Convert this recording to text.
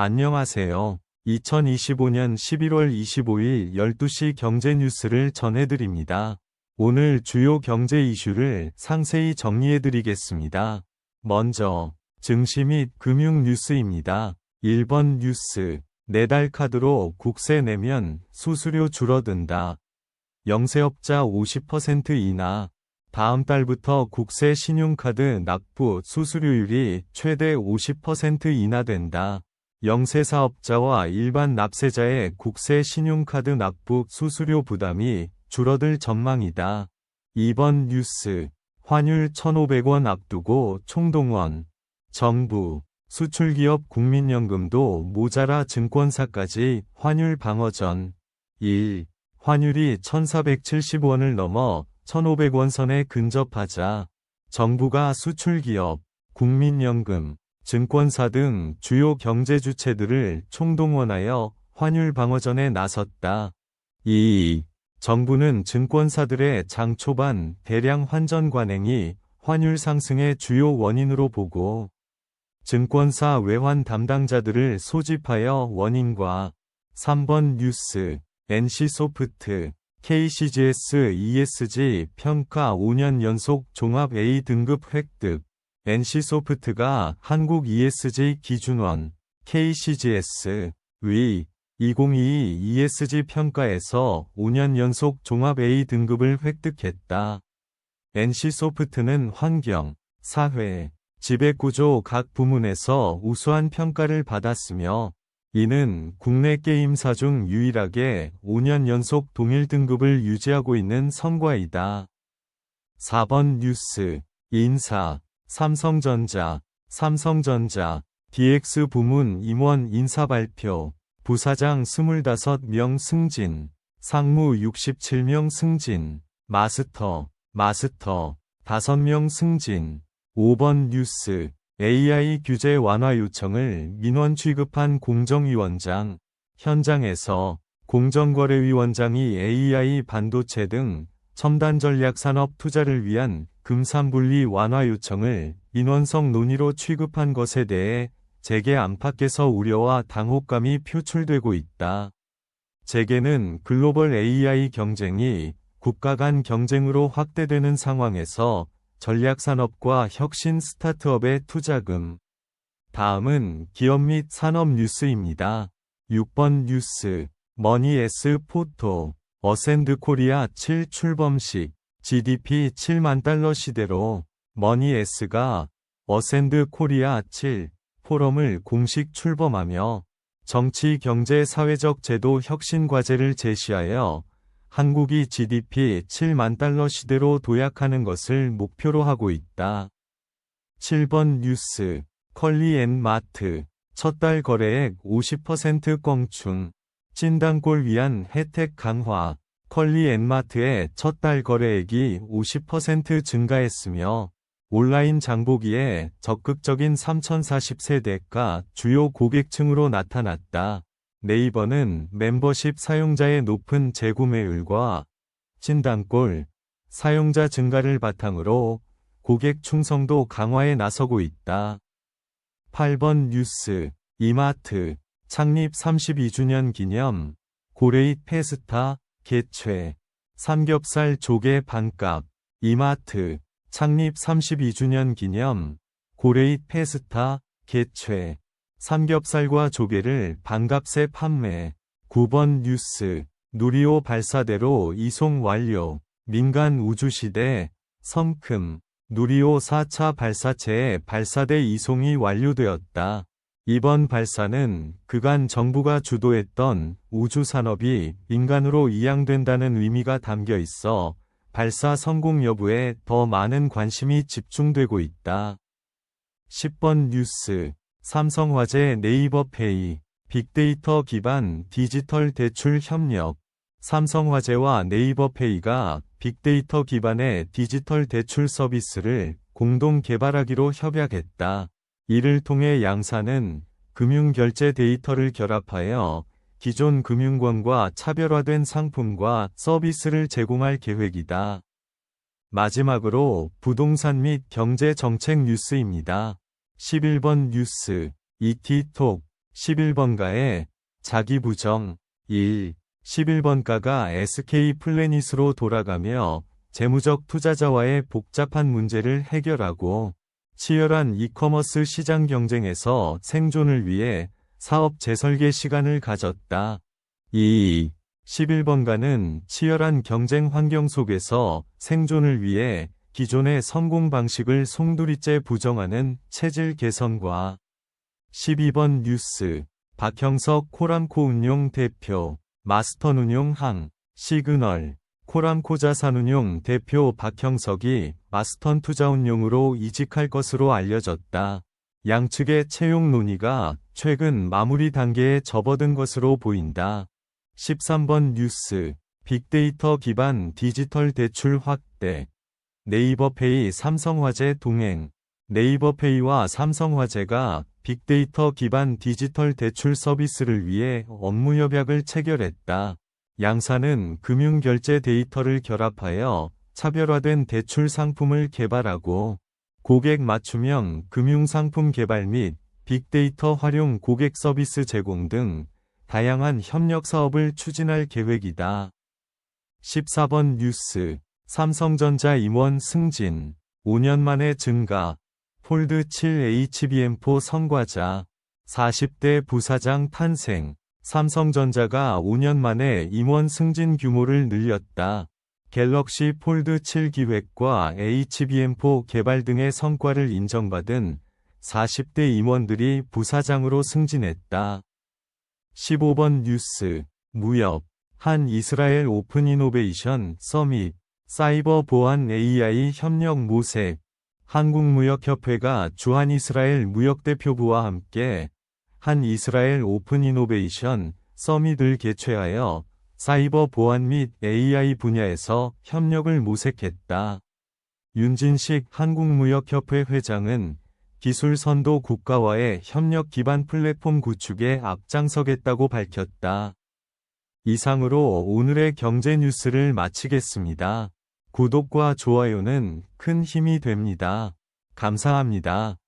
안녕하세요. 2025년 11월 25일 12시 경제 뉴스를 전해드립니다. 오늘 주요 경제 이슈를 상세히 정리해드리겠습니다. 먼저, 증시 및 금융 뉴스입니다. 1번 뉴스, 내달 카드로 국세 내면 수수료 줄어든다. 영세업자 50% 이나 다음 달부터 국세 신용카드 납부 수수료율이 최대 50% 인하된다. 영세사업자와 일반 납세자의 국세 신용카드 납부 수수료 부담이 줄어들 전망이다. 2번 뉴스 환율 1,500원 앞두고 총동원 정부 수출기업 국민연금도 모자라 증권사까지 환율 방어전 1. 환율이 1,470원을 넘어 1,500원 선에 근접하자 정부가 수출기업, 국민연금, 증권사 등 주요 경제 주체들을 총동원하여 환율 방어전에 나섰다. 2. 정부는 증권사들의 장 초반 대량 환전 관행이 환율 상승의 주요 원인으로 보고 증권사 외환 담당자들을 소집하여 원인과 3번 뉴스 NC소프트 KCGS ESG 평가 5년 연속 종합 A 등급 획득 NC소프트가 한국 ESG 기준원 KCGS 위2022 ESG 평가에서 5년 연속 종합 A 등급을 획득했다. NC소프트는 환경, 사회, 지배구조 각 부문에서 우수한 평가를 받았으며 이는 국내 게임사 중 유일하게 5년 연속 동일 등급을 유지하고 있는 성과이다. 4번 뉴스 인사 삼성전자 삼성전자 DX 부문 임원 인사 발표 부사장 25명 승진 상무 67명 승진 마스터 마스터 5명 승진 5번 뉴스 AI 규제 완화 요청을 민원 취급한 공정위원장, 현장에서 공정거래위원장이 AI 반도체 등 첨단 전략 산업 투자를 위한 금산분리 완화 요청을 민원성 논의로 취급한 것에 대해 재계 안팎에서 우려와 당혹감이 표출되고 있다. 재계는 글로벌 AI 경쟁이 국가 간 경쟁으로 확대되는 상황에서 전략산업과 혁신 스타트업의 투자금. 다음은 기업 및 산업 뉴스입니다. 6번 뉴스, 머니 S 포토, 어센드 코리아 7 출범식, GDP 7만 달러 시대로 머니 S가 어센드 코리아 7 포럼을 공식 출범하며 정치, 경제, 사회적 제도 혁신 과제를 제시하여 한국이 GDP 7만 달러 시대로 도약하는 것을 목표로 하고 있다. 7번 뉴스. 컬리 앤 마트. 첫 달 거래액 50% 껑충. 찐단골 위한 혜택 강화 컬리 앤 마트의 첫 달 거래액이 50% 증가했으며 온라인 장보기에 적극적인 3040세대가 주요 고객층으로 나타났다. 네이버는 멤버십 사용자의 높은 재구매율과 진단골 사용자 증가를 바탕으로 고객 충성도 강화에 나서고 있다. 8번 뉴스 이마트 창립 32주년 기념 고레잇 페스타 개최 삼겹살 조개 반값 이마트 창립 32주년 기념 고레잇 페스타 개최 삼겹살과 조개를 반값에 판매. 9번 뉴스. 누리호 발사대로 이송 완료. 민간 우주시대. 성큼. 누리호 4차 발사체의 발사대 이송이 완료되었다. 이번 발사는 그간 정부가 주도했던 우주산업이 민간으로 이양된다는 의미가 담겨 있어 발사 성공 여부에 더 많은 관심이 집중되고 있다. 10번 뉴스 삼성화재 네이버 페이, 빅데이터 기반 디지털 대출 협력, 삼성화재와 네이버 페이가 빅데이터 기반의 디지털 대출 서비스를 공동 개발하기로 협약했다. 이를 통해 양사는 금융결제 데이터를 결합하여 기존 금융권과 차별화된 상품과 서비스를 제공할 계획이다. 마지막으로 부동산 및 경제 정책 뉴스입니다. 11번 뉴스, 이티톡, 11번가의 자기 부정 1. 11번가가 SK 플래닛으로 돌아가며 재무적 투자자와의 복잡한 문제를 해결하고 치열한 이커머스 시장 경쟁에서 생존을 위해 사업 재설계 시간을 가졌다. 2. 11번가는 치열한 경쟁 환경 속에서 생존을 위해 기존의 성공 방식을 송두리째 부정하는 체질 개선과 12번 뉴스 박형석 코람코 운용 대표 마스턴 운용 항 시그널 코람코 자 산운용 대표 박형석이 마스턴 투자운용으로 이직할 것으로 알려졌다. 양측의 채용 논의가 최근 마무리 단계에 접어든 것으로 보인다. 13번 뉴스 빅데이터 기반 디지털 대출 확대 네이버페이 삼성화재 동행 네이버페이와 삼성화재가 빅데이터 기반 디지털 대출 서비스를 위해 업무 협약을 체결했다. 양사는 금융결제 데이터를 결합하여 차별화된 대출 상품을 개발하고 고객 맞춤형 금융상품 개발 및 빅데이터 활용 고객 서비스 제공 등 다양한 협력 사업을 추진할 계획이다. 14번 뉴스. 삼성전자 임원 승진. 5년 만에 증가. 폴드 7 HBM4 성과자. 40대 부사장 탄생 삼성전자가 5년 만에 임원 승진 규모를 늘렸다. 갤럭시 폴드 7 기획과 HBM4 개발 등의 성과를 인정받은 40대 임원들이 부사장으로 승진했다. 15번 뉴스 무협 한 이스라엘 오픈 이노베이션 서밋 사이버 보안 AI 협력 모색 한국무역협회가 주한 이스라엘 무역대표부와 함께 한 이스라엘 오픈 이노베이션 서밋을 개최하여 사이버 보안 및 AI 분야에서 협력을 모색했다. 윤진식 한국무역협회 회장은 기술 선도 국가와의 협력 기반 플랫폼 구축에 앞장서겠다고 밝혔다. 이상으로 오늘의 경제 뉴스를 마치겠습니다. 구독과 좋아요는 큰 힘이 됩니다. 감사합니다.